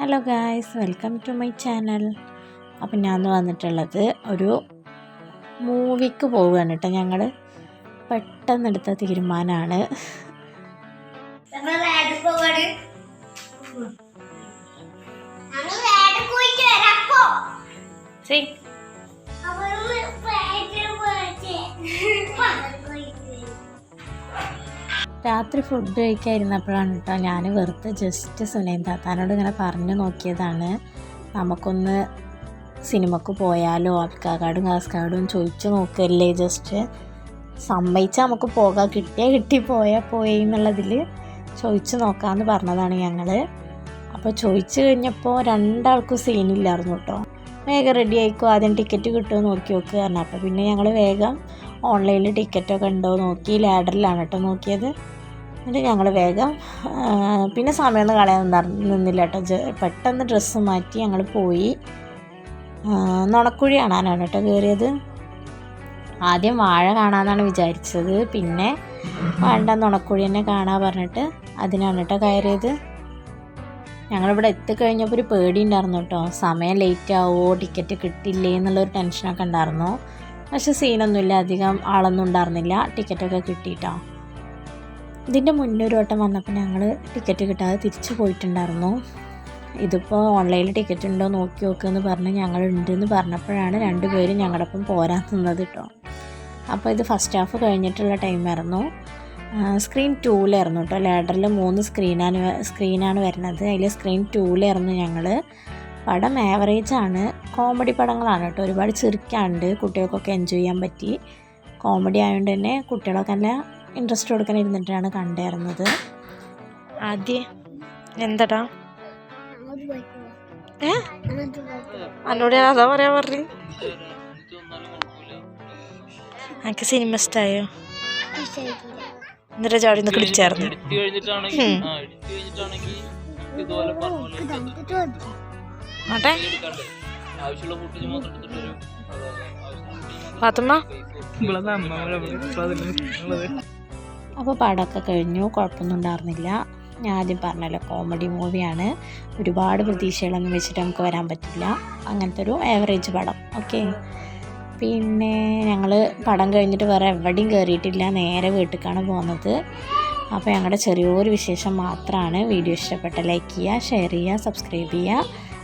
Hello guys welcome to my channel അപ്പം ഞാൻ വന്നിട്ടുള്ളത് ഒരു മൂവിക്ക് പോവുകയാണ് കേട്ടോ ഞങ്ങൾ പെട്ടെന്നെടുത്ത തീരുമാനമാണ് ഞങ്ങൾ രാത്രി ഫുഡ് കഴിക്കാതിരുന്നപ്പോഴാണ് കേട്ടോ ഞാൻ വെറുതെ ജസ്റ്റ് സുനൈൻ താത്താനോട് ഇങ്ങനെ പറഞ്ഞു നോക്കിയതാണ്. നമുക്കൊന്ന് സിനിമക്ക് പോയാലോ? അൽക്കാകാടും കാസ്കാടും ചോദിച്ചു നോക്കല്ലേ? ജസ്റ്റ് സമ്മതിച്ചാൽ നമുക്ക് പോകാം. കിട്ടിയാൽ കിട്ടി പോയാൽ പോയി എന്നുള്ളതിൽ ചോദിച്ചു നോക്കാമെന്ന് പറഞ്ഞതാണ് ഞങ്ങൾ അപ്പോൾ ചോദിച്ചു കഴിഞ്ഞപ്പോൾ രണ്ടാൾക്കും സീനില്ലായിരുന്നു കേട്ടോ വേഗം റെഡി ആയിക്കോ? ആദ്യം ടിക്കറ്റ് കിട്ടുമോ നോക്കി നോക്കുക പറഞ്ഞു. അപ്പോൾ പിന്നെ ഞങ്ങൾ വേഗം ഓൺലൈനിൽ ടിക്കറ്റൊക്കെ ഉണ്ടോ നോക്കി ലാഡറിലാണ് കേട്ടോ നോക്കിയത്. എന്നിട്ട് ഞങ്ങൾ വേഗം പിന്നെ സമയമൊന്നും കളയാൻ നിന്നില്ല കേട്ടോ പെട്ടെന്ന് ഡ്രസ്സ് മാറ്റി ഞങ്ങൾ പോയി. നുണക്കുഴി കാണാനാണ് കേട്ടോ കയറിയത് ആദ്യം വാഴ കാണാമെന്നാണ് വിചാരിച്ചത്. പിന്നെ വേണ്ട നുണക്കുഴി തന്നെ കാണാൻ പറഞ്ഞിട്ട് അതിനാണ് കേട്ടോ കയറിയത്. ഞങ്ങളിവിടെ എത്തിക്കഴിഞ്ഞപ്പോൾ ഒരു പേടി ഉണ്ടായിരുന്നു കേട്ടോ സമയം ലേറ്റ് ആവുമോ ടിക്കറ്റ് കിട്ടില്ലേ എന്നുള്ളൊരു ടെൻഷനൊക്കെ ഉണ്ടായിരുന്നു. പക്ഷെ സീനൊന്നുമില്ല. അധികം ആളൊന്നും ഉണ്ടായിരുന്നില്ല. ടിക്കറ്റൊക്കെ കിട്ടിയിട്ടോ. ഇതിന്റെ മുന്നേ ഒരു വട്ടം വന്നപ്പോൾ ഞങ്ങൾ ടിക്കറ്റ് കിട്ടാതെ തിരിച്ചു പോയിട്ടുണ്ടായിരുന്നു. ഇതിപ്പോൾ ഓൺലൈനിൽ ടിക്കറ്റ് ഉണ്ടോ നോക്കി നോക്കുമെന്ന് പറഞ്ഞ് ഞങ്ങൾ ഉണ്ടെന്ന് പറഞ്ഞപ്പോഴാണ് രണ്ടുപേരും ഞങ്ങളുടെ ഒപ്പം പോരാൻ നിന്നത് കേട്ടോ. അപ്പോൾ ഇത് ഫസ്റ്റ് ഹാഫ് കഴിഞ്ഞിട്ടുള്ള ടൈമായിരുന്നു സ്ക്രീൻ ടൂലായിരുന്നു കേട്ടോ. ലാഡറിൽ മൂന്ന് സ്ക്രീനാണ് സ്ക്രീനാണ് വരുന്നത്. അതിൽ സ്ക്രീൻ ടൂലായിരുന്നു ഞങ്ങൾ പടം ആവറേജ് ആണ്. കോമഡി പടങ്ങളാണ് കേട്ടോ. ഒരുപാട് ചിരിക്കാണ്ട് കുട്ടികൾക്കൊക്കെ എൻജോയ് ചെയ്യാൻ പറ്റി. കോമഡി ആയതുകൊണ്ട് തന്നെ കുട്ടികളൊക്കെ നല്ല ഇൻട്രസ്റ്റ് കൊടുക്കാൻ ഇരുന്നിട്ടാണ് കണ്ടായിരുന്നത് ആദ്യം എന്താടാ? അന്നോട്. ഏ ഞാൻ അതാ പറയാൻ പറഞ്ഞു. എനിക്ക് സിനിമ ഇഷ്ടമായോ ഇഷ്ടായിട്ടില്ല. എന്നിട്ട് ചാടി നിന്ന് കളിച്ചായിരുന്നു? ആട്ടെ. പാത്തുമ്മ അപ്പോൾ പടമൊക്കെ കഴിഞ്ഞു കുഴപ്പമൊന്നും ഉണ്ടായിരുന്നില്ല. ഞാൻ ആദ്യം പറഞ്ഞല്ലോ കോമഡി മൂവിയാണ് ഒരുപാട് പ്രതീക്ഷകളൊന്നും വെച്ചിട്ട് നമുക്ക് വരാൻ പറ്റില്ല. അങ്ങനത്തെ ഒരു ആവറേജ് പടം ഓക്കെ പിന്നെ ഞങ്ങൾ പടം കഴിഞ്ഞിട്ട് വേറെ എവിടെയും കയറിയിട്ടില്ല നേരെ വീട്ടിലേക്കാണ് പോകുന്നത്. അപ്പോൾ ഞങ്ങളുടെ ചെറിയൊരു വിശേഷം മാത്രമാണ്. വീഡിയോ ഇഷ്ടപ്പെട്ട ലൈക്ക് ചെയ്യുക ഷെയർ ചെയ്യുക സബ്സ്ക്രൈബ് ചെയ്യുക.